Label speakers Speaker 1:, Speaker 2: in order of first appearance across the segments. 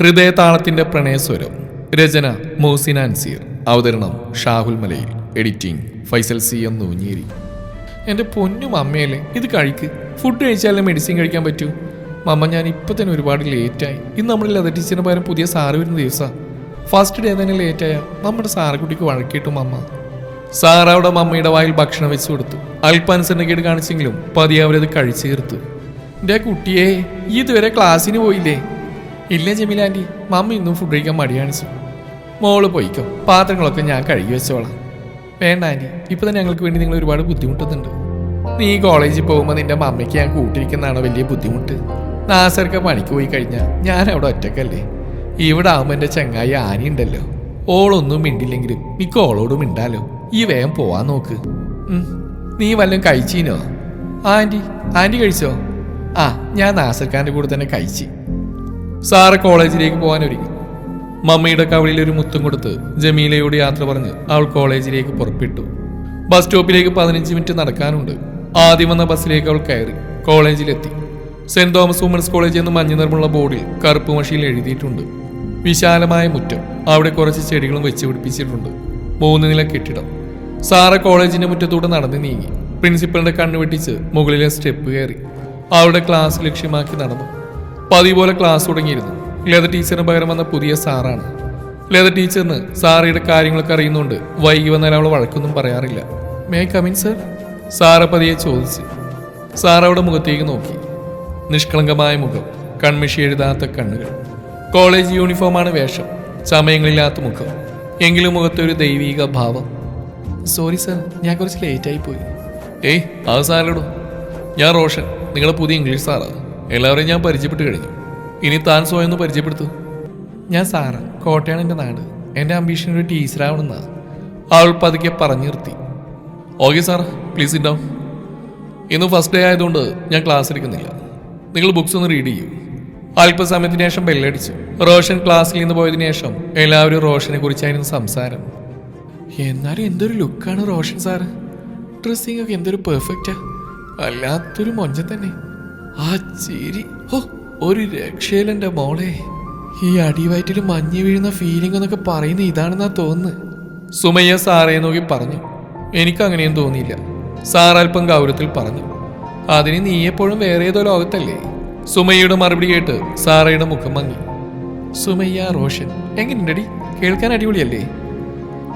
Speaker 1: ഹൃദയതാളത്തിന്റെ പ്രണയസ്വരം. രചന മോസിൻ അൻസീർ. അവതരണം Shahul Malayil. Editing Faisal C M Noonjeri. എന്റെ പൊന്നും അമ്മയല്ലേ ഇത് കഴിക്ക്. ഫുഡ് കഴിച്ചാലേ മെഡിസിൻ കഴിക്കാൻ പറ്റൂ? മമ്മ ഞാൻ ഇപ്പം തന്നെ ഒരുപാട് ലേറ്റായി ഇന്ന് നമ്മൾ ലത ടീച്ചറിന് പകരം പുതിയ സാറ് വരുന്ന ദിവസമാണ് ഫസ്റ്റ് ഡേ തന്നെ ലേറ്റായ നമ്മുടെ സാറുകുട്ടിക്ക് വഴക്കിട്ടു മമ്മ. അവിടെ മമ്മയുടെ വായിൽ ഭക്ഷണം വെച്ച് കൊടുത്തു. അല്പാനുസരണക്കേട് കാണിച്ചെങ്കിലും പതിയെ അവരത് കഴിച്ചു തീർത്തു. എന്റെ കുട്ടിയെ ഇതുവരെ ക്ലാസ്സിന് പോയില്ലേ? ഇല്ല ജമീല ആന്റി മമ്മ ഇന്നും ഫുഡ് കഴിക്കാൻ മടി കാണിച്ചു മോൾ പോയിക്കോ പാത്രങ്ങളൊക്കെ ഞാൻ കഴുകി വെച്ചോളാം. വേണ്ട ആന്റി ഇപ്പം തന്നെ ഞങ്ങൾക്ക് വേണ്ടി നിങ്ങൾ ഒരുപാട് ബുദ്ധിമുട്ടുന്നുണ്ട്. നീ കോളേജിൽ പോകുമ്പോൾ നിന്റെ മമ്മയ്ക്ക് ഞാൻ കൂട്ടിരിക്കുന്നതാണ് വലിയ ബുദ്ധിമുട്ട്. നാസർക്ക് പണിക്ക് പോയി കഴിഞ്ഞാൽ ഞാൻ അവിടെ ഒറ്റക്കല്ലേ? ഇവിടെ ആകുമ്പോൾ എന്റെ ചങ്ങായി ആനി ഉണ്ടല്ലോ. ഓളൊന്നും മിണ്ടില്ലെങ്കിലും നിക്ക് ഓളോടും മിണ്ടാലോ? ഈ വേഗം പോവാൻ നോക്ക്. നീ വല്ലതും കഴിച്ചീനോ? ആന്റി ആന്റി കഴിച്ചോ? ആ ഞാൻ നാസർഖാന്റെ കൂടെ തന്നെ കഴിച്ചു. സാറ് കോളേജിലേക്ക് പോകാൻ ഒരുങ്ങി മമ്മയുടെ കവളിൽ ഒരു മുത്തം കൊടുത്ത് ജമീലയോട് യാത്ര പറഞ്ഞ് അവൾ കോളേജിലേക്ക് പുറപ്പെട്ടു. ബസ് സ്റ്റോപ്പിലേക്ക് പതിനഞ്ച് മിനിറ്റ് നടക്കാനുണ്ട്. ആദ്യം വന്ന ബസ്സിലേക്ക് അവൾ കയറി കോളേജിലെത്തി. സെന്റ് തോമസ് വുമൻസ് കോളേജ് എന്ന് മഞ്ഞ നിറമുള്ള ബോർഡിൽ കറുപ്പ് മഷിയിൽ എഴുതിയിട്ടുണ്ട്. വിശാലമായ മുറ്റം. അവിടെ കുറച്ച് ചെടികളും വെച്ച് പിടിപ്പിച്ചിട്ടുണ്ട്. മൂന്ന് നില കെട്ടിടം. സാറ കോളേജിന്റെ മുറ്റത്തൂടെ നടന്നു നീങ്ങി. പ്രിൻസിപ്പലിന്റെ കണ്ണു വെട്ടിച്ച് മുകളിലെ സ്റ്റെപ്പ് കയറി. അവളുടെ ക്ലാസ് ലക്ഷ്യമാക്കി നടന്നു. പതിവ് പോലെ ക്ലാസ് തുടങ്ങിയിരുന്നു. ലത ടീച്ചറിന് പകരം വന്ന പുതിയ സാറാണ്. ലത ടീച്ചറിന് സാറയുടെ കാര്യങ്ങളൊക്കെ അറിയുന്നുണ്ട് വൈകി വന്നാൽ അവൾ വഴക്കൊന്നും പറയാറില്ല. മേ കമിൻ സർ സാറ പതിയെ ചോദിച്ച്. സാർ മുഖത്തേക്ക് നോക്കി. നിഷ്കളങ്കമായ മുഖം കൺമിഷി എഴുതാത്ത കണ്ണുകൾ. കോളേജ് യൂണിഫോമാണ് വേഷം സമയങ്ങളില്ലാത്ത മുഖം. എങ്കിലും മുഖത്തെ ഒരു ദൈവീക ഭാവം. സോറി സർ ഞാൻ കുറച്ച് ലേറ്റായി പോയി. ഏയ് അത് സാറിടും ഞാൻ റോഷൻ നിങ്ങളെ പുതിയ ഇംഗ്ലീഷ് സാറാ. എല്ലാവരെയും ഞാൻ പരിചയപ്പെട്ട് കഴിഞ്ഞു. ഇനി താൻ സ്വയം ഒന്ന് പരിചയപ്പെടുത്തു. ഞാൻ സാറ കോട്ടയാണ് എന്റെ നാട്. എന്റെ അംബീഷൻ ഒരു ടീച്ചറാവണമെന്നാ അവൾ പതുക്കെ പറഞ്ഞു നിർത്തി. ഓക്കെ സാർ പ്ലീസ് ഇൻഡോ ഇന്ന് ഫസ്റ്റ് ഡേ ആയതുകൊണ്ട് ഞാൻ ക്ലാസ് എടുക്കുന്നില്ല. നിങ്ങൾ ബുക്സ് ഒന്ന് റീഡ് ചെയ്യൂ. അല്പസമയത്തിന് ശേഷം ബെല്ലടിച്ചു റോഷൻ ക്ലാസ്സിൽ നിന്ന് പോയതിനു ശേഷം എല്ലാവരും റോഷനെ കുറിച്ചായിരുന്നു സംസാരം. എന്നാലും എന്തൊരു ലുക്കാണ് റോഷൻ സാറ്. ഡ്രസ്സിംഗ് ഒക്കെ എന്തൊരു പെർഫെക്റ്റാ അല്ലാത്തൊരു മൊഞ്ച തന്നെ. ആ ചിരി. ഓ ഒരു രക്ഷയിലെന്റെ മോളെ. ഈ അടിവയറ്റിൽ മഞ്ഞ് വീഴുന്ന ഫീലിംഗ് എന്നൊക്കെ പറയുന്ന ഇതാണെന്നാ തോന്നുന്നത്. സുമയ്യ സാറേ നോക്കി പറഞ്ഞു. എനിക്ക് അങ്ങനെയും തോന്നിയില്ല സാറൽപ്പം ഗൗരവത്തിൽ പറഞ്ഞു. അതിന് നീ എപ്പോഴും വേറെ ഏതോ ലോകത്തല്ലേ? സുമയ്യയുടെ മറുപടി കേട്ട് സാറയുടെ മുഖം മങ്ങി. സുമയ്യ റോഷൻ എങ്ങനെയുണ്ടടി? കേൾക്കാൻ അടിപൊളിയല്ലേ?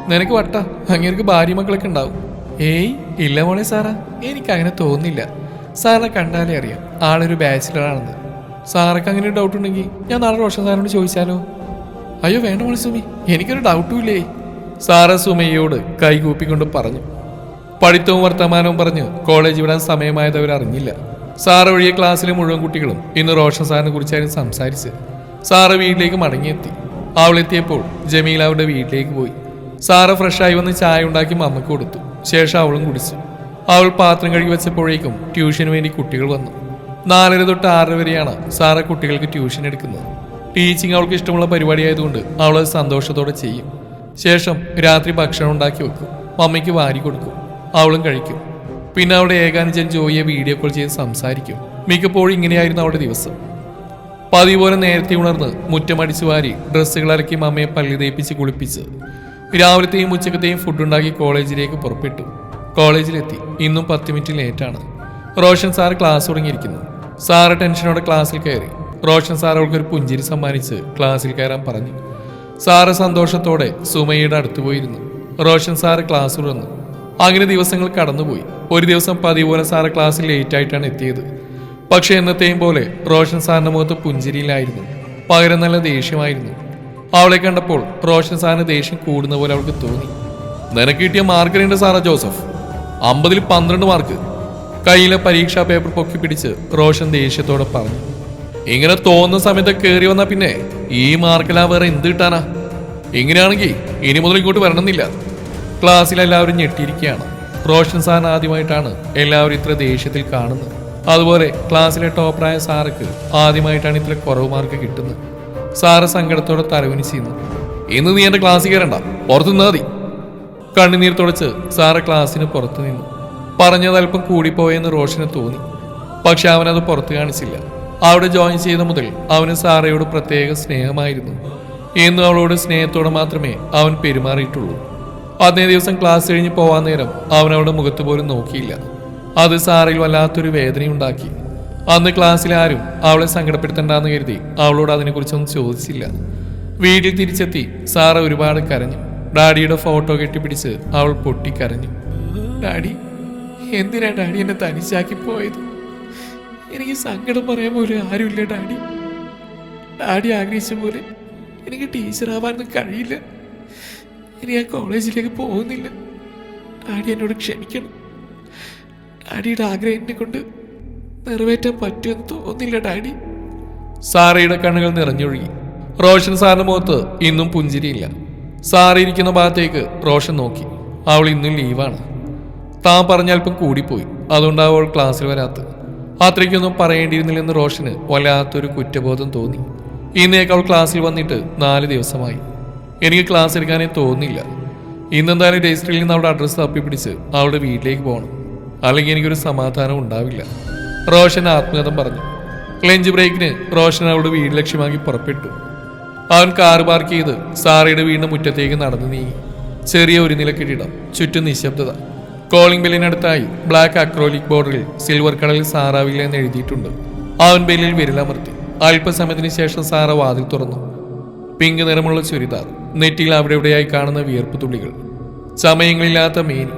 Speaker 1: നിനക്ക് വട്ട അങ്ങേർക്ക് ഭാര്യ മക്കളൊക്കെ ഉണ്ടാവും. ഏയ് ഇല്ല മോളെ സാറാ. എനിക്ക് അങ്ങനെ തോന്നുന്നില്ല. സാറിനെ കണ്ടാലേ അറിയാം. ആളൊരു ബാച്ചിലറാണെന്ന് സാറൊക്കെ അങ്ങനെ ഡൗട്ട് ഉണ്ടെങ്കിൽ ഞാൻ നാളെ റോഷൻ സാറിനോട് ചോദിച്ചാലോ? അയ്യോ വേണ്ട മോളി സുമി. എനിക്കൊരു ഡൗട്ടും ഇല്ലേ? സാറ സുമയോട് കൈകൂപ്പിക്കൊണ്ട് പറഞ്ഞു. പഠിത്തവും വർത്തമാനവും പറഞ്ഞ് കോളേജ് വിടാൻ സമയമായത് അറിഞ്ഞില്ല. സാറ് ഒഴിയ ക്ലാസ്സിലെ മുഴുവൻ കുട്ടികളും ഇന്ന് റോഷൻ സാറിനെ കുറിച്ചായിരുന്നു സംസാരിച്ച് സാറ് വീട്ടിലേക്ക് മടങ്ങിയെത്തി. അവളെത്തിയപ്പോൾ ജമീല അവരുടെ വീട്ടിലേക്ക് പോയി. സാറ് ഫ്രഷായി വന്ന് ചായ ഉണ്ടാക്കി മമ്മക്ക് കൊടുത്തു. ശേഷം അവളും കുടിച്ചു. അവൾ പാത്രം കഴുകി വെച്ചപ്പോഴേക്കും ട്യൂഷന് വേണ്ടി കുട്ടികൾ വന്നു. നാലര തൊട്ട് ആറര വരെയാണ് സാറ കുട്ടികൾക്ക് ട്യൂഷൻ എടുക്കുന്നത്. ടീച്ചിങ് അവൾക്ക് ഇഷ്ടമുള്ള പരിപാടിയായതുകൊണ്ട് അവൾ അത് സന്തോഷത്തോടെ ചെയ്യും. ശേഷം രാത്രി ഭക്ഷണം ഉണ്ടാക്കി വെക്കും. മമ്മയ്ക്ക് വാരി കൊടുക്കും. അവളും കഴിക്കും. പിന്നെ അവിടെ ഏകാനുജൻ ജോയിയെ വീഡിയോ കോൾ ചെയ്ത് സംസാരിക്കും. മിക്കപ്പോഴും ഇങ്ങനെയായിരുന്നു അവളുടെ ദിവസം. പതിവ് പോലെ നേരത്തെ ഉണർന്ന് മുറ്റമടിച്ചു വാരി ഡ്രസ്സുകൾ അലക്കി മമ്മയെ പള്ളി തേപ്പിച്ച് കുളിപ്പിച്ച് രാവിലത്തെയും ഉച്ചക്കത്തെയും ഫുഡ് ഉണ്ടാക്കി കോളേജിലേക്ക് പുറപ്പെട്ടു. കോളേജിലെത്തി. ഇന്നും പത്ത് മിനിറ്റ് ലേറ്റാണ്. റോഷൻ സാർ ക്ലാസ് തുടങ്ങിയിരിക്കുന്നു. സാറ് ടെൻഷനോടെ ക്ലാസ്സിൽ കയറി. റോഷൻ സാർ അവൾക്കൊരു പുഞ്ചിരി സമ്മാനിച്ച് ക്ലാസ്സിൽ കയറാൻ പറഞ്ഞു. സാറ് സന്തോഷത്തോടെ സുമയുടെ അടുത്ത് പോയിരുന്നു. റോഷൻ സാറ് ക്ലാസ് തുറന്നു. അങ്ങനെ ദിവസങ്ങൾ കടന്നുപോയി. ഒരു ദിവസം പതിവ് പോലെ സാറ് ക്ലാസ്സിൽ ലേറ്റ് ആയിട്ടാണ് എത്തിയത്. പക്ഷേ എന്നത്തെയും പോലെ റോഷൻ സാറിന്റെ മുഖത്ത് പുഞ്ചിരിയിലായിരുന്നു. പകരം നല്ല ദേഷ്യമായിരുന്നു. അവളെ കണ്ടപ്പോൾ റോഷൻ സാറിന് ദേഷ്യം കൂടുന്ന പോലെ അവൾക്ക് തോന്നി. നിനക്ക് കിട്ടിയ മാർക്ക് സാറാ ജോസഫ്. അമ്പതിൽ പന്ത്രണ്ട് മാർക്ക് കയ്യിലെ പരീക്ഷാ പേപ്പർ പൊക്കി പിടിച്ച് റോഷൻ ദേഷ്യത്തോടെ പറഞ്ഞു. ഇങ്ങനെ തോന്നുന്ന സമയത്ത് കയറി വന്നാ പിന്നെ ഈ മാർക്കെല്ലാം വേറെ എന്ത് കിട്ടാനാ? ഇങ്ങനെയാണെങ്കിൽ ഇനി മുതൽ ഇങ്ങോട്ട് വരണമെന്നില്ല. ക്ലാസ്സിൽ എല്ലാവരും ഞെട്ടിയിരിക്കുകയാണ്. റോഷൻ സാറിന് ആദ്യമായിട്ടാണ് എല്ലാവരും ഇത്ര ദേഷ്യത്തിൽ കാണുന്നത്. അതുപോലെ ക്ലാസ്സിലെ ടോപ്പറായ സാർക്ക് ആദ്യമായിട്ടാണ് ഇത്ര കുറവ് മാർക്ക് കിട്ടുന്നത്. സാറ് സങ്കടത്തോടെ തലവിനിച്ചിരുന്നു ഇന്ന് നീ എന്റെ ക്ലാസ്സിൽ കയറണ്ട. പുറത്തുനിന്നാ മതി. കണ്ണുനീർ തുടച്ച് സാറ് ക്ലാസ്സിന് പുറത്തു നിന്നു. പറഞ്ഞത് അല്പം കൂടിപ്പോയെന്ന് റോഷന് തോന്നി. പക്ഷെ അവനത് പുറത്തു കാണിച്ചില്ല. അവിടെ ജോയിൻ ചെയ്ത മുതൽ അവന് സാറയോട് പ്രത്യേക സ്നേഹമായിരുന്നു. എന്നും അവളോട് സ്നേഹത്തോടെ മാത്രമേ അവൻ പെരുമാറിയിട്ടുള്ളൂ. അതേ ദിവസം ക്ലാസ് കഴിഞ്ഞ് പോവാൻ നേരം അവൻ അവളുടെ മുഖത്ത് പോലും നോക്കിയില്ല. അത് സാറയിൽ വല്ലാത്തൊരു വേദനയുണ്ടാക്കി. അന്ന് ക്ലാസ്സിൽ ആരും അവളെ സങ്കടപ്പെടുത്തണ്ടെന്ന് കരുതി അവളോട് അതിനെക്കുറിച്ചൊന്നും ചോദിച്ചില്ല. വീട്ടിൽ തിരിച്ചെത്തി സാറ ഒരുപാട് കരഞ്ഞു. ഡാഡിയുടെ ഫോട്ടോ കെട്ടിപ്പിടിച്ച് അവൾ പൊട്ടിക്കരഞ്ഞു. ഡാഡി എന്തിനാ ഡാഡി എന്നെ തനിച്ചാക്കി പോയത്? എനിക്ക് സങ്കടം പറയാൻ പോലും ആരുമില്ല ഡാഡി. ഡാഡി ആഗ്രഹിച്ച പോലെ എനിക്ക് ടീച്ചറാവാനൊന്നും കഴിയില്ല. ഇനി ഞാൻ കോളേജിലേക്ക് പോകുന്നില്ല. ഡാഡി എന്നോട് ക്ഷമിക്കണം. ഡാഡിയുടെ ആഗ്രഹം എന്നെ കൊണ്ട് നിറവേറ്റാൻ പറ്റുമെന്ന് തോന്നുന്നില്ല ഡാഡി. സാറയുടെ കണ്ണുകൾ നിറഞ്ഞൊഴുകി. റോഷൻ സാറിന് മുഖത്ത് ഇന്നും പുഞ്ചിരിയില്ല. സാറ് ഇരിക്കുന്ന ഭാഗത്തേക്ക് റോഷൻ നോക്കി. അവൾ ഇന്നും ലീവാണ്. താൻ പറഞ്ഞൽപ്പം കൂടിപ്പോയി. അതുകൊണ്ടാണ് അവൾ ക്ലാസ്സിൽ വരാത്തത് അത്രയ്ക്കൊന്നും പറയേണ്ടിയിരുന്നില്ലെന്ന് റോഷന് വല്ലാത്തൊരു കുറ്റബോധം തോന്നി. ഇന്നേക്ക് അവൾ ക്ലാസ്സിൽ വന്നിട്ട് നാല് ദിവസമായി. എനിക്ക് ക്ലാസ് എടുക്കാനേ തോന്നില്ല. ഇന്നെന്തായാലും രജിസ്റ്ററിൽ നിന്ന് അവളുടെ അഡ്രസ്സ് തപ്പിപ്പിടിച്ച് അവളുടെ വീട്ടിലേക്ക് പോകണം. അല്ലെങ്കിൽ എനിക്കൊരു സമാധാനം ഉണ്ടാവില്ല. റോഷൻ ആത്മകഥം പറഞ്ഞു. ലഞ്ച് ബ്രേക്കിന് റോഷൻ അവളുടെ വീട് ലക്ഷ്യമാക്കി പുറപ്പെട്ടു. അവൻ കാർ പാർക്ക് ചെയ്ത് സാറയുടെ വീടിന് മുറ്റത്തേക്ക് നടന്നു നീങ്ങി. ചെറിയ ഒരു നില കെട്ടിടം ചുറ്റും നിശബ്ദത. കോളിംഗ് ബെല്ലിനടുത്തായി ബ്ലാക്ക് അക്രോലിക് ബോർഡറിൽ സിൽവർ കളറിൽ സാറാവില്ല എന്ന് എഴുതിയിട്ടുണ്ട്. അവൻ ബെല്ലിൽ വിരലമർത്തി അല്പസമയത്തിന് ശേഷം സാറ വാതിൽ തുറന്നു. പിങ്ക് നിറമുള്ള ചുരിദാർ നെറ്റിയിൽ അവിടെ ഇവിടെയായി കാണുന്ന വിയർപ്പ് തുള്ളികൾ. സമയങ്ങളില്ലാത്ത മീൻ.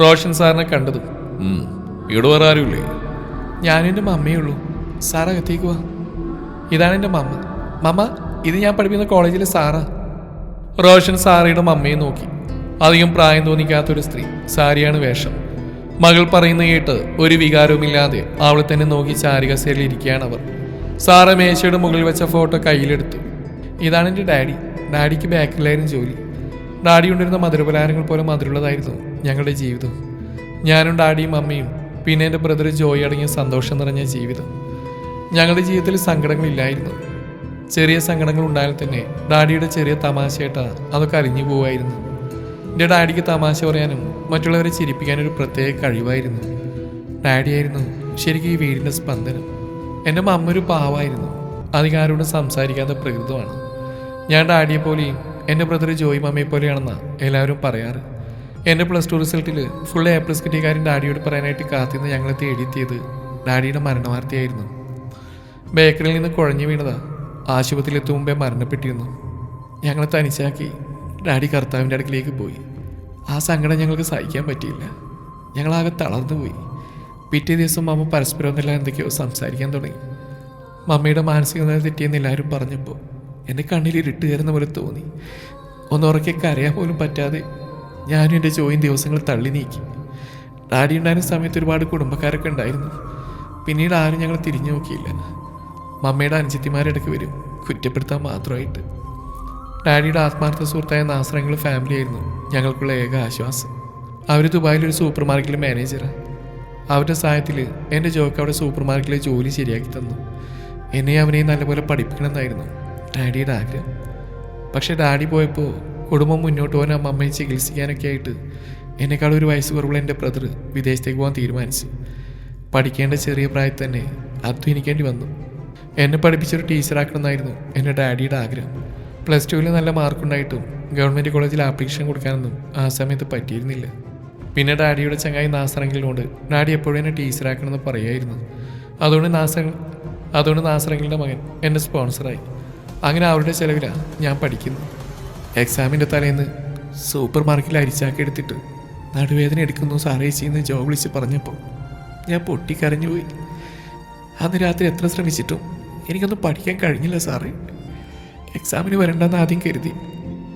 Speaker 1: റോഷൻ സാറിനെ കണ്ടത് "ഉം, ഇവിടെ വേറെ ആരുമില്ലേ? ഞാനെന്റെ മമ്മയുള്ളൂ അകത്തേക്ക് വാ. ഇതാണ് എന്റെ മമ്മ. മമ്മ ഇത് ഞാൻ പഠിപ്പിക്കുന്ന കോളേജിലെ സാറാ. റോഷൻ സാറയുടെ മമ്മയെ നോക്കി. അധികം പ്രായം തോന്നിക്കാത്തൊരു സ്ത്രീ. സാരിയാണ് വേഷം. മകൾ പറയുന്ന കേട്ട് ഒരു വികാരവുമില്ലാതെ അവൾ തന്നെ നോക്കി ചാരികസേലിൽ ഇരിക്കുകയാണ് അവർ. സാറ മേശയുടെ മുകളിൽ വെച്ച ഫോട്ടോ കയ്യിലെടുത്തു. ഇതാണ് എന്റെ ഡാഡി. ഡാഡിക്ക് ബാക്കിലായിരുന്നു ജോലി. ഡാഡി കൊണ്ടിരുന്ന മധുരപലഹാരങ്ങൾ പോലെ മധുരമുള്ളതായിരുന്നു ഞങ്ങളുടെ ജീവിതം. ഞാനും ഡാഡിയും അമ്മയും പിന്നെ എന്റെ ബ്രദർ ജോയി അടങ്ങിയ സന്തോഷം നിറഞ്ഞ ജീവിതം. ഞങ്ങളുടെ ജീവിതത്തിൽ സങ്കടങ്ങളില്ലായിരുന്നു. ചെറിയ സങ്കടങ്ങൾ ഉണ്ടായാൽ തന്നെ ഡാഡിയുടെ ചെറിയ തമാശയായിട്ടാണ് അതൊക്കെ അറിഞ്ഞു പോവായിരുന്നു. എന്റെ ഡാഡിക്ക് തമാശ പറയാനും മറ്റുള്ളവരെ ചിരിപ്പിക്കാനും ഒരു പ്രത്യേക കഴിവായിരുന്നു. ഡാഡിയായിരുന്നു ശരിക്കും ഈ വീടിന്റെ സ്പന്ദനം. എന്റെ മമ്മ ഒരു പാവായിരുന്നു. അധികാരോട് സംസാരിക്കാത്ത പ്രകൃതമാണ്. ഞാൻ ഡാഡിയെ പോലെയും എന്റെ ബ്രദർ ജോയി മമ്മയെ പോലെയാണെന്ന് എല്ലാവരും പറയാറ്. എന്റെ പ്ലസ് ടു റിസൾട്ടിൽ ഫുൾ എ പ്ലസ് കിട്ടിയ കാര്യം ഡാഡിയോട് പറയാനായിട്ട് കാത്തിന്ന് ഞങ്ങളെ തേടിയെത്തിയത് ഡാഡിയുടെ മരണവാർത്തയായിരുന്നു. ബേക്കറിയിൽ നിന്ന് കുഴഞ്ഞു വീണതാ ആശുപത്രിയിൽ എത്തും മുമ്പേ മരണപ്പെട്ടിരുന്നു. ഞങ്ങളെ തനിച്ചാക്കി ഡാഡി കർത്താവിന്റെ അടുക്കിലേക്ക് പോയി. ആ സങ്കടം ഞങ്ങൾക്ക് സഹിക്കാൻ പറ്റിയില്ല. ഞങ്ങളാകെ തളർന്നു പോയി. പിറ്റേ ദിവസം മമ്മ പരസ്പരം ഒന്നല്ല എന്തൊക്കെയോ സംസാരിക്കാൻ തുടങ്ങി. മമ്മയുടെ നില തെറ്റിയെന്ന് എല്ലാവരും പറഞ്ഞപ്പോൾ എന്റെ കണ്ണിൽ ഇരുട്ട് കയറുന്ന പോലെ തോന്നി. ഒന്നുറക്കെ കരയാൻ പോലും പറ്റാതെ ഞാനും എന്റെ ജോയിൻ ദിവസങ്ങൾ തള്ളി നീക്കി. ഡാഡി ഉണ്ടായിരുന്ന സമയത്ത് ഒരുപാട് കുടുംബക്കാരൊക്കെ ഉണ്ടായിരുന്നു. പിന്നീട് ആരും ഞങ്ങൾ തിരിഞ്ഞു നോക്കിയില്ല. മമ്മയുടെ അനുചിത്തിമാരിടയ്ക്ക് വരും. കുറ്റപ്പെടുത്താൻ മാത്രമായിട്ട്. ഡാഡിയുടെ ആത്മാർത്ഥ സുഹൃത്തായ നാസറങ്ങൾ ഫാമിലി ആയിരുന്നു. ഞങ്ങൾക്കുള്ള ഏക ആശ്വാസം. അവർ ദുബായിൽ ഒരു സൂപ്പർ മാർക്കറ്റിലെ മാനേജറാണ് അവരുടെ സഹായത്തിൽ എന്റെ ജോക്ക് അവിടെ സൂപ്പർ മാർക്കറ്റിലെ ജോലി ശരിയാക്കി തന്നു. എന്നെ അവനെ നല്ലപോലെ പഠിപ്പിക്കണമെന്നായിരുന്നു ഡാഡിയുടെ ആഗ്രഹം. പക്ഷേ ഡാഡി പോയപ്പോൾ കുടുംബം മുന്നോട്ട് പോകാൻ അമ്മമ്മയെ ചികിത്സിക്കാനൊക്കെ ആയിട്ട് എന്നെക്കാൾ ഒരു വയസ്സ് കുറവുള്ള എന്റെ ബ്രദർ വിദേശത്തേക്ക് പോകാൻ തീരുമാനിച്ചു. പഠിക്കേണ്ട ചെറിയ പ്രായത്തിൽ തന്നെ അധ്വാനിക്കേണ്ടി വന്നു. എന്നെ പഠിപ്പിച്ചൊരു ടീച്ചറാക്കണമെന്നായിരുന്നു എന്റെ ഡാഡിയുടെ ആഗ്രഹം. പ്ലസ് ടുവിൽ നല്ല മാർക്കുണ്ടായിട്ടും ഗവൺമെന്റ് കോളേജിൽ ആപ്ലിക്കേഷൻ കൊടുക്കാനൊന്നും ആ സമയത്ത് പറ്റിയിരുന്നില്ല. പിന്നെ ഡാഡിയുടെ ചങ്ങായി നാസറങ്കിലിനോട് ഡാഡി എപ്പോഴും എന്നെ ടീച്ചറാക്കണമെന്ന് പറയായിരുന്നു. അതുകൊണ്ട് നാസ അതുകൊണ്ട് നാസറങ്കിലിന്റെ മകൻ എന്റെ സ്പോൺസറായി. അങ്ങനെ അവരുടെ ചിലവിലാണ് ഞാൻ പഠിക്കുന്നു എക്സാമിന്റെ തലേന്ന് സൂപ്പർ മാർക്കറ്റിൽ അരിച്ചാക്കി എടുത്തിട്ട് നടുവേദന എടുക്കുന്നു സാറേ ചെയ്യുന്ന ജോബ് വിളിച്ച് പറഞ്ഞപ്പോൾ ഞാൻ പൊട്ടിക്കരഞ്ഞുപോയി. അന്ന് രാത്രി എത്ര ശ്രമിച്ചിട്ടും എനിക്കൊന്നും പഠിക്കാൻ കഴിഞ്ഞില്ല സാറേ. എക്സാമിന് വരണ്ടെന്ന് ആദ്യം കരുതി.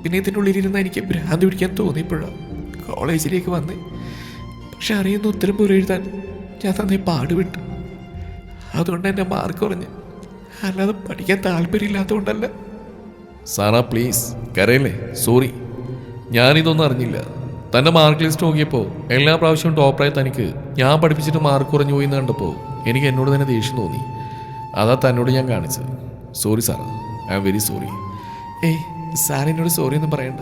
Speaker 1: പിന്നെ ഇതിന്റെ ഉള്ളിലിരുന്ന് എനിക്ക് ഭ്രാന്തി പിടിക്കാൻ തോന്നിയപ്പോഴാണ് കോളേജിലേക്ക് വന്ന്. പക്ഷെ അറിയുന്ന ഉത്തരം പോലും എഴുതാൻ ഞാൻ തന്നെ പാടുവിട്ടു അതുകൊണ്ട് എന്റെ മാർക്ക് കുറഞ്ഞ്. അല്ലാതെ പഠിക്കാൻ താല്പര്യമില്ലാത്തതുകൊണ്ടല്ല. സാറാ പ്ലീസ് കരയല്ലേ? സോറി ഞാനിതൊന്നും അറിഞ്ഞില്ല. തന്റെ മാർക്ക് ലിസ്റ്റ് നോക്കിയപ്പോൾ എല്ലാ പ്രാവശ്യവും ടോപ്പറായി തനിക്ക് ഞാൻ പഠിപ്പിച്ചിട്ട് മാർക്ക് കുറഞ്ഞു പോയി എന്ന് കണ്ടപ്പോൾ എനിക്ക് എന്നോട് തന്നെ ദേഷ്യം തോന്നി. അതാ തന്നോട് ഞാൻ കാണിച്ചത്. Sorry Sara I am very sorry ഏയ് സാർ എന്നോട് സോറി ഒന്നും പറയണ്ട.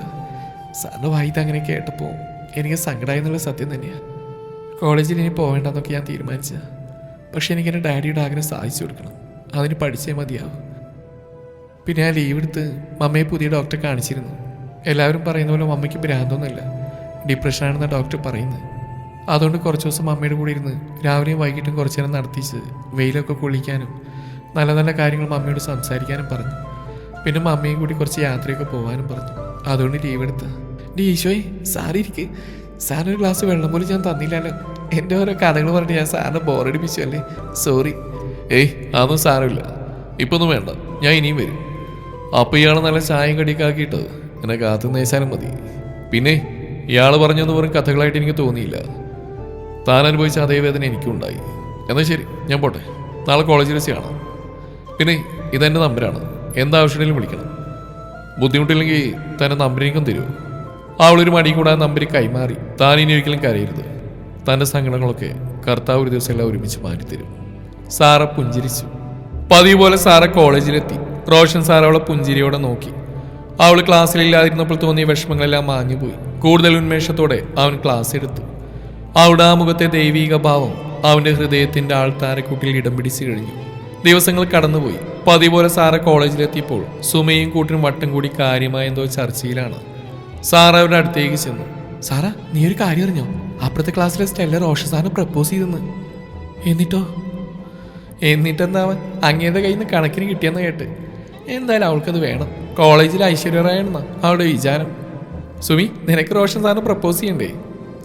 Speaker 1: സാറിന്റെ വായിത്ത് അങ്ങനെ കേട്ടപ്പോൾ എനിക്ക് സങ്കടമായി എന്നുള്ള സത്യം തന്നെയാണ് കോളേജിൽ ഇനി പോവേണ്ടെന്നൊക്കെ ഞാൻ തീരുമാനിച്ച. പക്ഷെ എനിക്ക് എന്റെ ഡാഡിയുടെ ആഗ്രഹം സാധിച്ചു കൊടുക്കണം. അതിന് പഠിച്ചേ മതിയാവും. പിന്നെ ഞാൻ ലീവ് എടുത്ത് മമ്മയെ പുതിയ ഡോക്ടറെ കാണിച്ചിരുന്നു. എല്ലാവരും പറയുന്ന പോലെ മമ്മയ്ക്ക് ഭ്രാന്തൊന്നുമില്ല. ഡിപ്രഷനാണെന്ന് ഡോക്ടർ പറയുന്നത്. അതുകൊണ്ട് കുറച്ച് ദിവസം മമ്മയുടെ കൂടെ ഇരുന്ന് രാവിലെയും വൈകിട്ടും കുറച്ച് നേരം നടത്തിച്ച് വെയിലൊക്കെ കുളിക്കാനും നല്ല നല്ല കാര്യങ്ങൾ മമ്മിയോട് സംസാരിക്കാനും പറഞ്ഞു. പിന്നെ മമ്മിയും കൂടി കുറച്ച് യാത്രയൊക്കെ പോകാനും പറഞ്ഞു. അതുകൊണ്ട് ലീവ് എടുത്ത. എന്റെ ഈശോയെ സാറി സാറിനൊരു ഗ്ലാസ് വെള്ളം പോലും ഞാൻ തന്നില്ലല്ലോ. എന്റെ ഓരോ കഥകൾ പറഞ്ഞിട്ട് ഞാൻ സാറിനെ ബോറടിപ്പിച്ചു അല്ലേ? സോറി ഏയ് അതൊന്നും സാരമില്ല ഇപ്പൊന്നും വേണ്ട. ഞാൻ ഇനിയും വരും. അപ്പൊ ഇയാൾ നല്ല ചായം കടിക്കാക്കിയിട്ട് എന്നെ കാത്തു നേശാനും മതി. പിന്നെ ഇയാൾ പറഞ്ഞെന്ന് വെറും കഥകളായിട്ട് എനിക്ക് തോന്നിയില്ല. താൻ അനുഭവിച്ച അതേ വേദന എനിക്കും ഉണ്ടായി. എന്നാൽ ശരി ഞാൻ പോട്ടെ. നാളെ കോളേജിൽ വെച്ച് കാണാം. പിന്നെ ഇതെന്റെ നമ്പരാണ്. എന്താവശ്യമെങ്കിലും വിളിക്കണം. ബുദ്ധിമുട്ടില്ലെങ്കിൽ തന്നെ നമ്പരേക്കും തരുമോ അവളൊരു മടി കൂടാതെ നമ്പർ കൈമാറി. താൻ ഇനി ഒരിക്കലും കരയരുത്. തന്റെ സങ്കടങ്ങളൊക്കെ കർത്താവ് ഒരു ദിവസം എല്ലാം ഒരുമിച്ച് മാറ്റിത്തരും. സാറ പുഞ്ചിരിച്ചു. പതിവ് പോലെ സാറ കോളേജിലെത്തി. റോഷൻ സാർ അവളെ പുഞ്ചിരിയോടെ നോക്കി. അവൾ ക്ലാസ്സിലില്ലാതിരുന്നപ്പോൾ തോന്നിയ വിഷമങ്ങളെല്ലാം മാഞ്ഞുപോയി. കൂടുതൽ ഉന്മേഷത്തോടെ അവൻ ക്ലാസ് എടുത്തു. അവിടെ ആ മുഖത്തെ ദൈവീക ഭാവം അവന്റെ ഹൃദയത്തിന്റെ ആൾത്താരക്കൂട്ടിൽ ഇടം പിടിച്ചു കഴിഞ്ഞു. ദിവസങ്ങൾ കടന്നുപോയി. പതിപോലെ സാറ കോളേജിലെത്തിയപ്പോൾ സുമയും കൂട്ടിനും വട്ടം കൂടി കാര്യമായ എന്തോ ചർച്ചയിലാണ്. സാറ അവരുടെ അടുത്തേക്ക് ചെന്നു. സാറാ നീ ഒരു കാര്യം അറിഞ്ഞോ? അപ്പുറത്തെ ക്ലാസ്സിലെ സ്റ്റെല്ല റോഷൻ സാറിന് പ്രപ്പോസ് ചെയ്തെന്ന്. എന്നിട്ടോ? എന്നിട്ടെന്താവൻ അങ്ങേതെ കയ്യിൽ നിന്ന് കണക്കിന് കിട്ടിയെന്ന് കേട്ട്. എന്തായാലും അവൾക്കത് വേണം. കോളേജിൽ ഐശ്വര്യറായെന്ന അവളുടെ വിചാരം. സുമി നിനക്ക് റോഷൻ സാറിന് പ്രപ്പോസ് ചെയ്യണ്ടേ?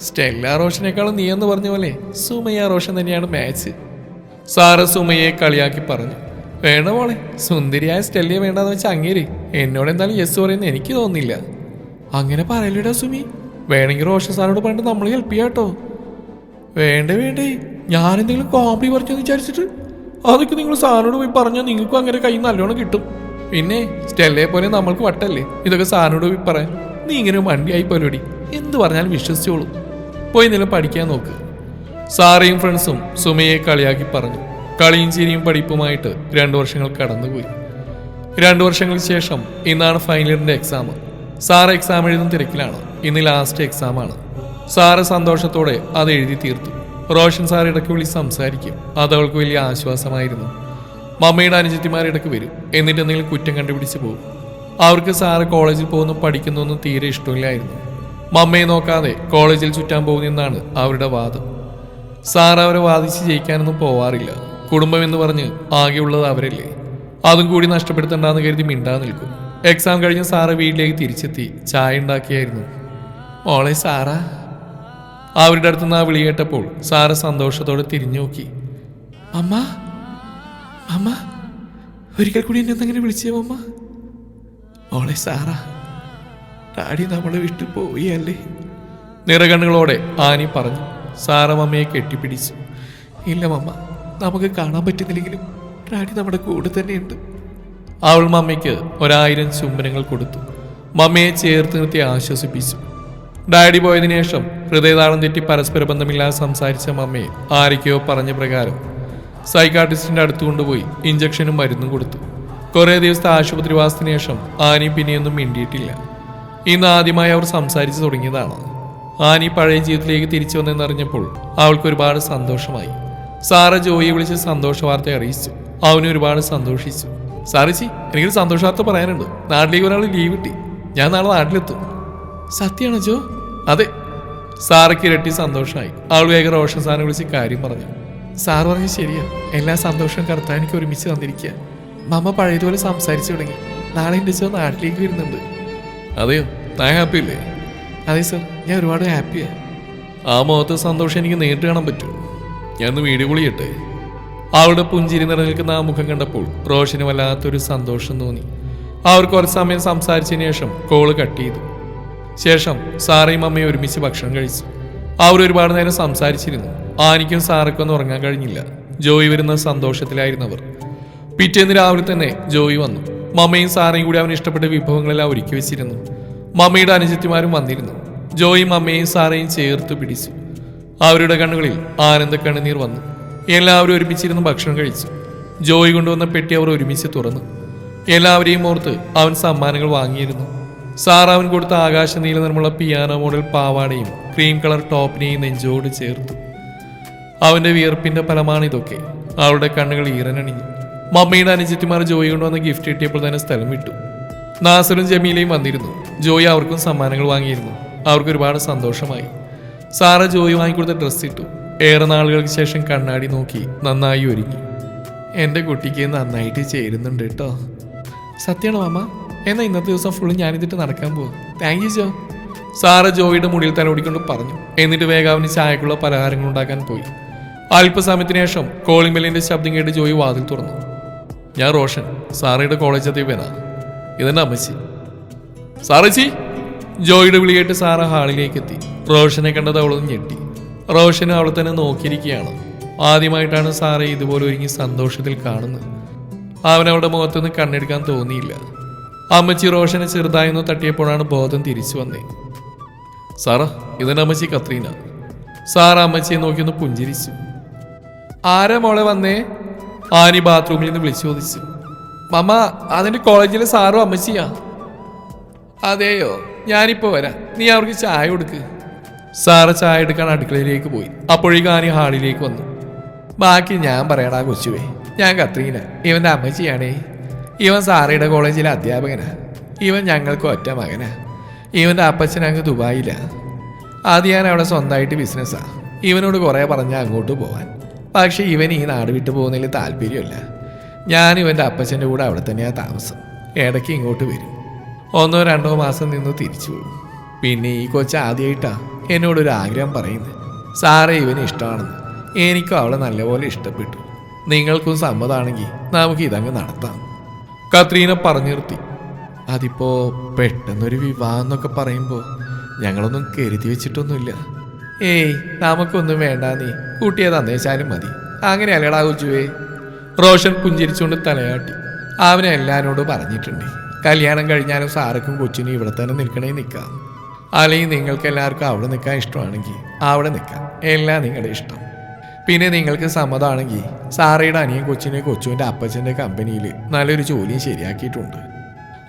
Speaker 1: സ്റ്റെല്ല റോഷനേക്കാളും നീ എന്ന് പറഞ്ഞ പോലെ സുമയ റോഷൻ തന്നെയാണ് മാച്ച് സാറ് സുമയെ കളിയാക്കി പറഞ്ഞു. വേണ മോളെ? സുന്ദരിയായ സ്റ്റെല്ലിയെ വേണ്ടെന്ന് വെച്ചാൽ അങ്ങേരി. എന്നോട് എന്തായാലും യെസ് പറയുന്നത് എനിക്ക് തോന്നില്ല അങ്ങനെ പറയലടാ സുമി. വേണമെങ്കിൽ റോഷൻ സാറിനോട് പറഞ്ഞിട്ട് നമ്മൾ ഹെൽപ്പ് ചെയ്യാം കേട്ടോ. വേണ്ടേ വേണ്ടേ. ഞാൻ എന്തെങ്കിലും കോമഡി പറഞ്ഞു വിചാരിച്ചിട്ട്? അതൊക്കെ നിങ്ങൾ സാറിനോട് പോയി പറഞ്ഞാൽ നിങ്ങൾക്കും അങ്ങനെ കൈ നല്ലോണം കിട്ടും. പിന്നെ സ്റ്റെല്ലയെ പോലെ നമ്മൾക്ക് വട്ടല്ലേ? ഇതൊക്കെ സാറിനോട് പോയി പറയാൻ. നീ ഇങ്ങനെ വണ്ടിയായി പോലോടി എന്ത് പറഞ്ഞാലും വിശ്വസിച്ചോളൂ. പോയി നില പഠിക്കാൻ നോക്ക്. സാറയും ഫ്രണ്ട്സും സുമയെ കളിയാക്കി പറഞ്ഞു. കളിയും ചിരിയും പഠിപ്പുമായിട്ട് രണ്ടു വർഷങ്ങൾ കടന്നുപോയി. രണ്ടു വർഷങ്ങൾക്ക് ശേഷം ഇന്നാണ് ഫൈനൽ ഇയറിന്റെ എക്സാം സാറ് എക്സാം എഴുതുന്ന തിരക്കിലാണ്. ഇന്ന് ലാസ്റ്റ് എക്സാം ആണ്. സാറ് സന്തോഷത്തോടെ അത് എഴുതി തീർത്തു. റോഷൻ സാർ ഇടയ്ക്ക് വിളി സംസാരിക്കും. അത് അവൾക്ക് വലിയ ആശ്വാസമായിരുന്നു. മമ്മയുടെ അനുജത്തിമാർ ഇടയ്ക്ക് വരും. എന്നിട്ട് എന്തെങ്കിലും കുറ്റം കണ്ടുപിടിച്ച് പോകും. അവർക്ക് സാറ് കോളേജിൽ പോകുന്നു പഠിക്കുന്നൊന്നും തീരെ ഇഷ്ടമില്ലായിരുന്നു. മമ്മയെ നോക്കാതെ കോളേജിൽ ചുറ്റാൻ പോകുന്നെന്നാണ് അവരുടെ വാദം. സാർ അവരെ വാദിച്ച് ജയിക്കാനൊന്നും പോവാറില്ല. കുടുംബം എന്ന് പറഞ്ഞ് ആകെയുള്ളത് അവരല്ലേ. അതും കൂടി നഷ്ടപ്പെടുത്തണ്ടെന്ന് കരുതി മിണ്ടാ നിൽക്കും. എക്സാം കഴിഞ്ഞ് സാറ് വീട്ടിലേക്ക് തിരിച്ചെത്തി ചായ ഉണ്ടാക്കിയായിരുന്നു. ഓളെ സാറാ. അവരുടെ അടുത്ത് നിന്ന് ആ വിളി കേട്ടപ്പോൾ സാറ് സന്തോഷത്തോടെ തിരിഞ്ഞു നോക്കി. അമ്മ അമ്മ ഒരിക്കൽ കൂടി എന്നെ എന്തെങ്കിലും വിളിച്ചേ അമ്മ. ഓളെ സാറാ ഡാഡി നമ്മളെ വിട്ടു പോയി അല്ലേ. നിറകണ്ണുകളോടെ ആനി പറഞ്ഞു. സാറ മമ്മയെ കെട്ടിപ്പിടിച്ചു. ഇല്ല മമ്മ നമുക്ക് കാണാൻ പറ്റുന്നില്ലെങ്കിലും ഡാഡി നമ്മുടെ കൂടെ തന്നെയുണ്ട്. അവൾ മമ്മയ്ക്ക് ഒരായിരം ചുംബനങ്ങൾ കൊടുത്തു. മമ്മയെ ചേർത്ത് നിർത്തി ആശ്വസിപ്പിച്ചു. ഡാഡി പോയതിനു ശേഷം ഹൃദയതാളം തെറ്റി പരസ്പര ബന്ധമില്ലാതെ സംസാരിച്ച മമ്മയെ ആരൊക്കെയോ പറഞ്ഞ പ്രകാരം സൈക്കാട്രിസ്റ്റിന്റെ അടുത്ത് കൊണ്ടുപോയി ഇഞ്ചക്ഷനും മരുന്നും കൊടുത്തു. കുറേ ദിവസത്തെ ആശുപത്രിവാസത്തിന് ശേഷം ആനയും പിന്നെയൊന്നും മിണ്ടിയിട്ടില്ല. ഇന്ന് ആദ്യമായി അവർ സംസാരിച്ചു തുടങ്ങിയതാണ്. ആനി പഴയ ജീവിതത്തിലേക്ക് തിരിച്ചു വന്നെന്നറിഞ്ഞപ്പോൾ അവൾക്ക് ഒരുപാട് സന്തോഷമായി. സാറ ജോയിയെ വിളിച്ച് സന്തോഷ വാർത്ത അറിയിച്ചു. അവന് ഒരുപാട് സന്തോഷിച്ചു. സാറിച്ചി എനിക്കൊരു സന്തോഷവാർത്ത പറയാനുണ്ട്. നാട്ടിലേക്ക് ഒരാൾ ലീവ് കിട്ടി. ഞാൻ നാളെ നാട്ടിലെത്തും. സത്യമാണോ ജോ? അതെ. സാറയ്ക്ക് ഇരട്ടി സന്തോഷമായി. അവൾ വേഗം റോഷൻ സാറിനെ വിളിച്ച് കാര്യം പറഞ്ഞു. സാർ പറഞ്ഞ ശരിയാ. എല്ലാ സന്തോഷവും കറുത്താൻ എനിക്ക് ഒരുമിച്ച് തന്നിരിക്കുക മമ്മ പഴയതുപോലെ സംസാരിച്ചു തുടങ്ങി. നാളെ എന്റെ ചോ നാട്ടിലേക്ക് വരുന്നുണ്ട്. അതെയോ? താൻ ഹാപ്പി അല്ലേ? അതെ സർ. ഞാൻ ഒരുപാട് ഹാപ്പിയാണ് ആ. മുഖത്തെ സന്തോഷം എനിക്ക് നേരിട്ട് കാണാൻ പറ്റുമോ ഞാൻ ഒന്ന് വീഡിയോ വിളിയട്ടെ അവളുടെ പുഞ്ചിരി നിറനിൽക്കുന്ന ആ മുഖം കണ്ടപ്പോൾ റോഷന് വല്ലാത്തൊരു സന്തോഷം തോന്നി. അവർ കുറച്ച് സമയം സംസാരിച്ചതിന് ശേഷം കോൾ കട്ട് ചെയ്തു. ശേഷം സാറയും അമ്മയും ഒരുമിച്ച് ഭക്ഷണം കഴിച്ചു. അവർ ഒരുപാട് നേരം സംസാരിച്ചിരുന്നു. ആനിക്കും സാറക്കും ഒന്നും ഉറങ്ങാൻ കഴിഞ്ഞില്ല. ജോയി വരുന്ന സന്തോഷത്തിലായിരുന്നവർ പിറ്റേന്ന് രാവിലെ തന്നെ ജോയി വന്നു. മമ്മയും സാറയും കൂടി അവന് ഇഷ്ടപ്പെട്ട വിഭവങ്ങളെല്ലാം ഒരുക്കി വെച്ചിരുന്നു. മമ്മയുടെ അനുജത്തിമാരും വന്നിരുന്നു. ജോയി അമ്മയും സാറയും ചേർത്ത് പിടിച്ചു. അവരുടെ കണ്ണുകളിൽ ആനന്ദ കണ്ണുനീർ വന്നു. എല്ലാവരും ഒരുമിച്ചിരുന്ന് ഭക്ഷണം കഴിച്ചു. ജോയി കൊണ്ടുവന്ന പെട്ടി അവർ ഒരുമിച്ച് തുറന്നു. എല്ലാവരെയും ഓർത്ത് അവൻ സമ്മാനങ്ങൾ വാങ്ങിയിരുന്നു. സാർ അവൻ കൊടുത്ത ആകാശ നീല നിറമുള്ള പിയാനോ മോഡൽ പാവാടയും ക്രീം കളർ ടോപ്പിനെയും നെഞ്ചോട് ചേർത്തു. അവന്റെ വിയർപ്പിന്റെ ഫലമാണ് ഇതൊക്കെ. അവളുടെ കണ്ണുകൾ ഈറനണിഞ്ഞു. മമ്മിയുടെ അനുജത്തിമാർ ജോയി കൊണ്ടുവന്ന ഗിഫ്റ്റ് കിട്ടിയപ്പോൾ തന്നെ സ്ഥലം വിട്ടു. നാസറും ജമീലയും വന്നിരുന്നു. ജോയി അവർക്കും സമ്മാനങ്ങൾ വാങ്ങിയിരുന്നു. അവർക്ക് ഒരുപാട് സന്തോഷമായി. സാറ ജോയി വാങ്ങിക്കൊടുത്ത ഡ്രസ്സ് ഇട്ടു. ഏറെ നാളുകൾക്ക് ശേഷം കണ്ണാടി നോക്കി നന്നായി ഒരുങ്ങി. എന്റെ കുട്ടിക്ക് നന്നായിട്ട് ചേരുന്നുണ്ട് കേട്ടോ സത്യമാണോ മാമ? എന്നാൽ ഇന്നത്തെ ദിവസം ഫുള്ള് ഞാനിതിട്ട് നടക്കാൻ പോകും താങ്ക് യു ജോ സാറ ജോയിയുടെ മുടിയിൽ തലോടിക്കൊണ്ട് പറഞ്ഞു. എന്നിട്ട് വേഗാവിന് ചായക്കുള്ള പലഹാരങ്ങൾ ഉണ്ടാക്കാൻ പോയി. അല്പസമയത്തിന് ശേഷം കോളിംഗ് ബെല്ലിന്റെ ശബ്ദം കേട്ട് ജോയി വാതിൽ തുറന്നു. ഞാൻ റോഷൻ സാറയുടെ കോളേജ് അധ്യാപകനാ ഇതെന്റെ അമ്മച്ചി? സാറച്ചി ജോയിയുടെ വിളിയായിട്ട് സാറ ഹാളിലേക്ക് എത്തി റോഷനെ കണ്ടത് അവളൊന്ന് ഞെട്ടി. റോഷൻ അവളെ തന്നെ നോക്കിയിരിക്കുകയാണ്. ആദ്യമായിട്ടാണ് സാറെ ഇതുപോലെ ഒരുങ്ങി സന്തോഷത്തിൽ കാണുന്നത്. അവൻ അവളുടെ മുഖത്തൊന്ന് കണ്ണെടുക്കാൻ തോന്നിയില്ല. അമ്മച്ചി റോഷനെ ചെറുതായൊന്ന് തട്ടിയപ്പോഴാണ് ബോധം തിരിച്ചു വന്നേ. സാറാ ഇതെന്നെ അമ്മച്ചി കത്രീന? സാറ അമ്മച്ചിയെ നോക്കിയൊന്ന് പുഞ്ചിരിച്ചു. ആരാ മോളെ വന്നേ? ആനി ബാത്റൂമിൽ നിന്ന് വിളിച്ചു ചോദിച്ചു. മമ്മ അതിന്റെ കോളേജിലെ സാറും അമ്മച്ചിയാ. അതെയോ ഞാനിപ്പോ വരാം. നീ അവർക്ക് ചായ കൊടുക്ക്. സാറ് ചായ എടുക്കാൻ അടുക്കളയിലേക്ക് പോയി. അപ്പോഴേക്കും ആനി ഹാളിലേക്ക് വന്നു. ബാക്കി ഞാൻ പറയടാ കൊച്ചുവേ ഞാൻ കത്രീന. ഇവന്റെ അമ്മച്ചിയാണേ. ഇവൻ സാറയുടെ കോളേജിലെ അധ്യാപകനാ. ഇവൻ ഞങ്ങൾക്ക് ഒറ്റ മകനാ. ഇവന്റെ അപ്പച്ചൻ അങ്ങ് ദുബായിലാ. അത് ഞാൻ അവിടെ സ്വന്തമായിട്ട് ബിസിനസ്സാ ഇവനോട് കുറേ പറഞ്ഞാൽ അങ്ങോട്ട് പോവാൻ. പക്ഷെ ഇവൻ ഈ നാട് വിട്ടു പോകുന്നതിൽ താല്പര്യമല്ല. ഞാൻ ഇവന്റെ അപ്പച്ചന്റെ കൂടെ അവിടെ തന്നെയാണ് താമസം. ഇടയ്ക്ക് ഇങ്ങോട്ട് വരും. ഒന്നോ രണ്ടോ മാസം നിന്ന് തിരിച്ചു പോകും പിന്നെ ഈ കൊച്ചു ആദ്യമായിട്ടാണ് എന്നോടൊരു ആഗ്രഹം പറയുന്നത് സാറേ ഇവന് ഇഷ്ടമാണെന്ന്. എനിക്കും അവളെ നല്ലപോലെ ഇഷ്ടപ്പെട്ടു. നിങ്ങൾക്കും സമ്മതമാണെങ്കിൽ നമുക്ക് ഇതങ്ങ് നടത്താം. കത്രീന പറഞ്ഞു നിർത്തി. അതിപ്പോ പെട്ടെന്നൊരു വിവാഹം എന്നൊക്കെ പറയുമ്പോൾ ഞങ്ങളൊന്നും കരുതി വെച്ചിട്ടൊന്നുമില്ല. ഏയ് നമുക്കൊന്നും വേണ്ട നീ കൂട്ടിയെ തന്നേച്ചാലും മതി. അങ്ങനെ അല്ലടാ കൊച്ചുവേ. റോഷൻ പുഞ്ചിരിച്ചുകൊണ്ട് തലയാട്ടി. അവനെ എല്ലാവരോടും പറഞ്ഞിട്ടുണ്ട്. കല്യാണം കഴിഞ്ഞാലും സാറക്കും കൊച്ചിനും ഇവിടെ തന്നെ നിൽക്കണേ നിൽക്കാം. അല്ലെങ്കിൽ നിങ്ങൾക്ക് എല്ലാവർക്കും അവിടെ നിൽക്കാൻ ഇഷ്ടമാണെങ്കിൽ അവിടെ നിൽക്കാം. എല്ലാം നിങ്ങളുടെ ഇഷ്ടം. പിന്നെ നിങ്ങൾക്ക് സമ്മതമാണെങ്കിൽ സാറയുടെ അനിയൻ കൊച്ചിനെ കൊച്ചുവിന്റെ അപ്പച്ചന്റെ കമ്പനിയിൽ നല്ലൊരു ജോലിയും ശരിയാക്കിയിട്ടുണ്ട്.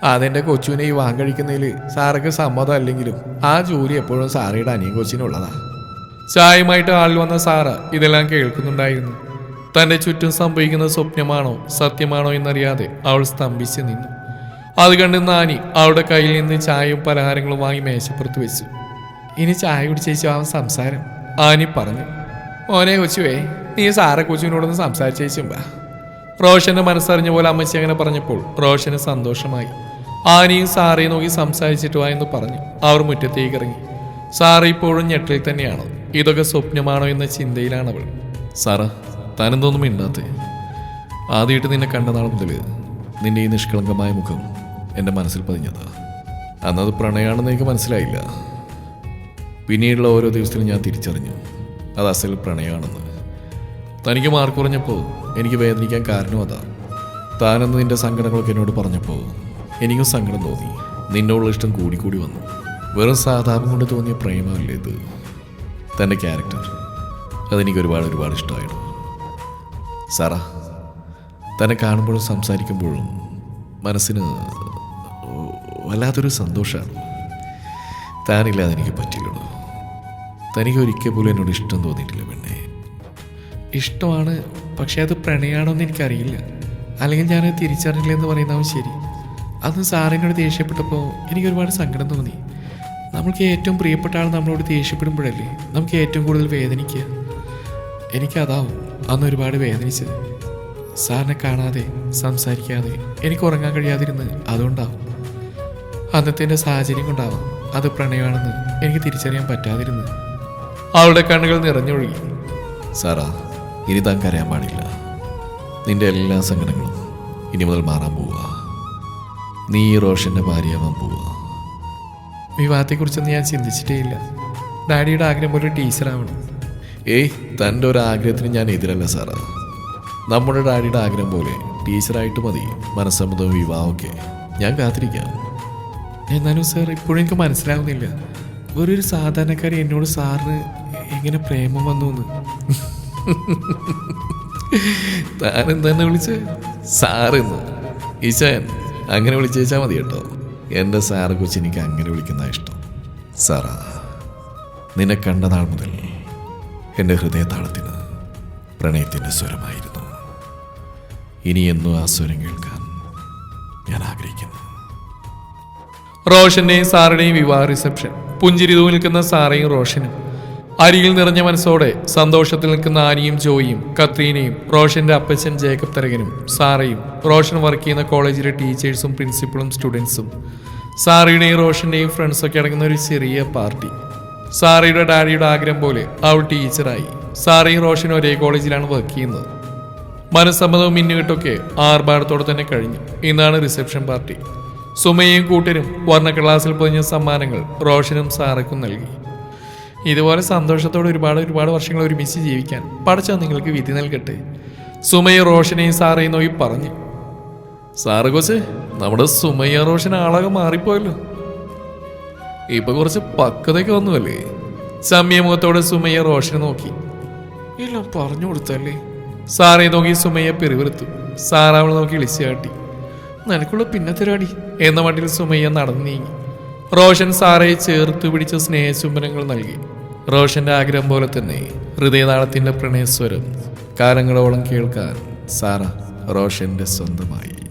Speaker 1: അതെന്റെ കൊച്ചുവിനെ ഈ വാങ്ങ കഴിക്കുന്നതിൽ സാറൊക്കെ സമ്മതം അല്ലെങ്കിലും ആ ജോലി എപ്പോഴും സാറയുടെ അനിയൻ കൊച്ചിനുള്ളതാണ്. ചായയുമായിട്ട് ആളിൽ വന്ന സാറ ഇതെല്ലാം കേൾക്കുന്നുണ്ടായിരുന്നു. തന്റെ ചുറ്റും സംഭവിക്കുന്ന സ്വപ്നമാണോ സത്യമാണോ എന്നറിയാതെ അവൾ സ്തംഭിച്ച് നിന്നു. അത് കണ്ട് നാനി അവളുടെ കയ്യിൽ നിന്ന് ചായയും പലഹാരങ്ങളും വാങ്ങി മേശപ്പുറത്ത് വെച്ചു. ഇനി ചായ കുടിച്ചേച്ചു അവൻ സംസാരം. ആനി പറഞ്ഞു. ഓനെ കൊച്ചുവേ നീ സാറെ കൊച്ചുവിനോടൊന്ന് സംസാരിച്ചേച്ചുമ്പാ റോഷന്റെ മനസ്സറിഞ്ഞ പോലെ അമ്മച്ചി അങ്ങനെ പറഞ്ഞപ്പോൾ റോഷന് സന്തോഷമായി. ആനയും സാറയും നോക്കി സംസാരിച്ചിട്ട് വാ എന്ന് പറഞ്ഞു. അവർ മുറ്റത്തേക്ക് ഇറങ്ങി. സാറ ഇപ്പോഴും ഞെട്ടിൽ തന്നെയാണ്. ഇതൊക്കെ സ്വപ്നമാണോ എന്ന ചിന്തയിലാണ് അവൾ സാറ താനെന്തോന്നും മിണ്ടാത്തെ. ആദ്യമായിട്ട് നിന്നെ കണ്ട നാൾ മുതൽ നിന്റെ ഈ നിഷ്കളങ്കമായ മുഖം എന്റെ മനസ്സിൽ പതിഞ്ഞതാ. അന്നത് പ്രണയമാണെന്ന് എനിക്ക് മനസ്സിലായില്ല. പിന്നീടുള്ള ഓരോ ദിവസത്തിലും ഞാൻ തിരിച്ചറിഞ്ഞു. അത് അസൽ പ്രണയമാണെന്ന് തനിക്ക് മാർക്ക് കുറഞ്ഞപ്പോൾ എനിക്ക് വേദനിക്കാൻ കാരണം അതാ. താനെന്ന് നിന്റെ സങ്കടങ്ങളൊക്കെ എന്നോട് പറഞ്ഞപ്പോൾ എനിക്കും സങ്കടം തോന്നി. നിന്നോടുള്ള ഇഷ്ടം കൂടിക്കൂടി വന്നു. വെറും സാധാരണ കൊണ്ട് തോന്നിയ പ്രേമല്ലേ ഇത്? തന്റെ ക്യാരക്ടർ. അതെനിക്ക് ഒരുപാട് ഒരുപാട് ഇഷ്ടമായിരുന്നു. സാറാ തന്നെ കാണുമ്പോഴും സംസാരിക്കുമ്പോഴും മനസ്സിന് വല്ലാത്തൊരു സന്തോഷമാണ് താനില്ലാതെ എനിക്ക് പറ്റുകയുള്ളൂ തനിക്ക് ഒരിക്കൽ പോലും എന്നോട് ഇഷ്ടം തോന്നിയിട്ടില്ല പെണ്ണെ. ഇഷ്ടമാണ് പക്ഷെ അത് പ്രണയമാണോന്ന് എനിക്കറിയില്ല. അല്ലെങ്കിൽ ഞാൻ തിരിച്ചറിഞ്ഞില്ല എന്ന് പറയുന്നവൻ ശരി. അന്ന് സാറിനോട് ദേഷ്യപ്പെട്ടപ്പോൾ എനിക്ക് ഒരുപാട് സങ്കടം തോന്നി. നമ്മൾക്ക് ഏറ്റവും പ്രിയപ്പെട്ട ആൾ നമ്മളോട് ദേഷ്യപ്പെടുമ്പോഴല്ലേ നമുക്ക് ഏറ്റവും കൂടുതൽ വേദനിക്കുക. എനിക്കതാവും. അന്ന് ഒരുപാട് വേദനിച്ചത്. സാറിനെ കാണാതെ സംസാരിക്കാതെ എനിക്ക് ഉറങ്ങാൻ കഴിയാതിരുന്ന് അതുകൊണ്ടാവും. അന്നത്തെ എന്റെ സാഹചര്യം കൊണ്ടാവാം അത് പ്രണയമാണെന്ന് എനിക്ക് തിരിച്ചറിയാൻ പറ്റാതിരുന്നു അവളുടെ കണ്ണുകൾ നിറഞ്ഞൊഴുകി. സാറാ ഇനി താൻ കരയാൻ പാടില്ല. നിന്റെ എല്ലാ സങ്കടങ്ങളും ഇനി മുതൽ മാറാൻ പോവുക. നീ റോഷന്റെ റോഷന്റെ ഭാര്യയാവാൻ പോവുക. വിവാഹത്തെക്കുറിച്ചൊന്നും ഞാൻ ചിന്തിച്ചിട്ടേ ഇല്ല ഡാഡിയുടെ ആഗ്രഹം ഒരു ടീച്ചറാവണം. ഏയ് തന്റെ ഒരു ആഗ്രഹത്തിന് ഞാൻ എതിരല്ല സാറ്. നമ്മുടെ ഡാഡിയുടെ ആഗ്രഹം പോലെ ടീച്ചറായിട്ട് മതി മനസ്സമ്മതവും വിവാഹമൊക്കെ. ഞാൻ കാത്തിരിക്കാം. എന്നാലും സാർ ഇപ്പോഴും എനിക്ക് മനസ്സിലാവുന്നില്ല. ഒരു സാധാരണക്കാരി എന്നോട് സാറിന് എങ്ങനെ പ്രേമം വന്നു എന്ന് താൻ എന്താണ് വിളിച്ച് സാറെന്ന് ഈശാൻ അങ്ങനെ വിളിച്ചേച്ചാൽ മതി കേട്ടോ. എന്റെ സാറെ കുറിച്ച് എനിക്ക് അങ്ങനെ വിളിക്കുന്ന ഇഷ്ടം. സാറാ നിന്നെ കണ്ട നാൾ മുതൽ എന്റെ ഹൃദയതാളത്തിന് പ്രണയത്തിന്റെ സ്വരമായിരുന്നു. ഇനിയെന്നും ആ സ്വരം കേൾക്കാൻ ഞാൻ ആഗ്രഹിക്കുന്നു. റോഷന്റെയും സാറുടെയും വിവാഹ റിസപ്ഷൻ പുഞ്ചിരി നിൽക്കുന്ന സാറയും റോഷനും. അരികിൽ നിറഞ്ഞ മനസ്സോടെ സന്തോഷത്തിൽ നിൽക്കുന്ന ആനിയും ജോയിയും കത്രീനയും റോഷന്റെ അപ്പച്ചൻ ജേക്കബ് തരകനും സാറയും റോഷൻ വർക്ക് ചെയ്യുന്ന കോളേജിലെ ടീച്ചേഴ്സും പ്രിൻസിപ്പളും സ്റ്റുഡൻസും സാറിയുടെയും റോഷന്റെയും ഫ്രണ്ട്സൊക്കെ അടങ്ങുന്ന ഒരു ചെറിയ പാർട്ടി സാറയുടെ ഡാഡിയുടെ ആഗ്രഹം പോലെ അവൾ ടീച്ചറായി. സാറയും റോഷനും ഒരേ കോളേജിലാണ് വർക്ക് ചെയ്യുന്നത്. മനസ്സമ്മതവും മിന്നുകെട്ടൊക്കെ ആർഭാടത്തോടെ തന്നെ കഴിഞ്ഞു. ഇന്നാണ് റിസപ്ഷൻ പാർട്ടി സുമയും കൂട്ടരും വർണ ക്ലാസ്സിൽ പൊതിഞ്ഞ സമ്മാനങ്ങൾ റോഷനും സാറയ്ക്കും നൽകി. ഇതുപോലെ സന്തോഷത്തോടെ ഒരുപാട് ഒരുപാട് വർഷങ്ങൾ ഒരുമിച്ച് ജീവിക്കാൻ പഠിച്ച നിങ്ങൾക്ക് വിധി നൽകട്ടെ. സുമയ റോഷനെയും സാറേയും നോക്കി പറഞ്ഞു. സാറ് കൊച്ച് നമ്മുടെ സുമയ റോഷൻ ആളാകെ മാറിപ്പോയല്ലോ. ഇപ്പൊ കുറച്ച് പക്വതയൊക്കെ വന്നുവല്ലേ? ചമ്മിയ മുഖത്തോടെ സുമയ്യ റോഷനെ നോക്കി. എല്ലാം പറഞ്ഞു കൊടുത്തല്ലേ? സാറെ നോക്കി സുമയ്യ പെരുവിറുത്തു സാറാവൾ നോക്കി ഇളിച്ചു കാട്ടി. നിനക്കുള്ള പിന്നെ തരാടി എന്ന മട്ടിൽ സുമയ്യ നടന്നു നീങ്ങി. റോഷൻ സാറയെ ചേർത്ത് പിടിച്ച സ്നേഹചുംബനങ്ങൾ നൽകി. റോഷന്റെ ആഗ്രഹം പോലെ തന്നെ ഹൃദയനാളത്തിന്റെ പ്രണയസ്വരം കാലങ്ങളോളം കേൾക്കാൻ സാറ റോഷന്റെ സ്വന്തമായി.